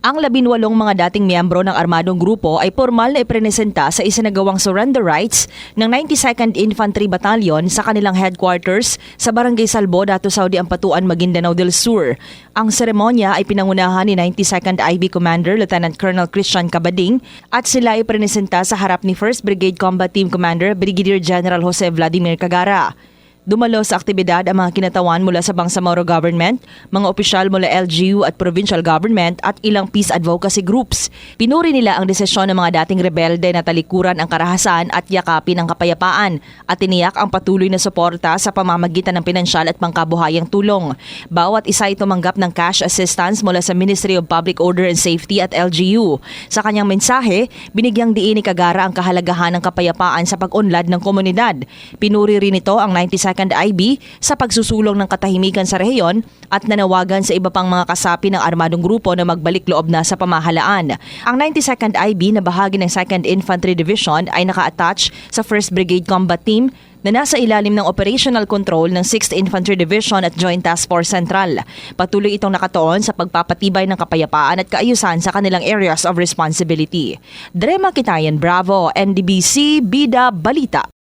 Ang labinwalong mga dating miyembro ng armadong grupo ay formal na iprenesenta sa isinagawang surrender rights ng 92nd Infantry Battalion sa kanilang headquarters sa Barangay Salbo, Dato Saudi Ampatuan, Maguindanao del Sur. Ang seremonya ay pinangunahan ni 92nd IB Commander Lieutenant Colonel Christian Cabading at sila ay prenesenta sa harap ni 1st Brigade Combat Team Commander Brigadier General Jose Vladimir Cagara. Dumalo sa aktibidad ang mga kinatawan mula sa Bangsamoro Government, mga opisyal mula LGU at provincial government at ilang peace advocacy groups. Pinuri nila ang desisyon ng mga dating rebelde na talikuran ang karahasan at yakapin ang kapayapaan at tiniyak ang patuloy na suporta sa pamamagitan ng pinansyal at pangkabuhayang tulong. Bawat isa ay tumanggap ng cash assistance mula sa Ministry of Public Order and Safety at LGU. Sa kanyang mensahe, binigyang diin ni Kagara ang kahalagahan ng kapayapaan sa pag-unlad ng komunidad. Pinuri rin ito ang 92nd IB sa pagsusulong ng katahimikan sa rehiyon at nanawagan sa iba pang mga kasapi ng armadong grupo na magbalik loob na sa pamahalaan. Ang 92nd IB na bahagi ng 2nd Infantry Division ay naka-attach sa 1st Brigade Combat Team na nasa ilalim ng operational control ng 6th Infantry Division at Joint Task Force Central. Patuloy itong nakatuon sa pagpapatibay ng kapayapaan at kaayusan sa kanilang areas of responsibility. Drema Kitayan Bravo, NDBC, Bida, Balita.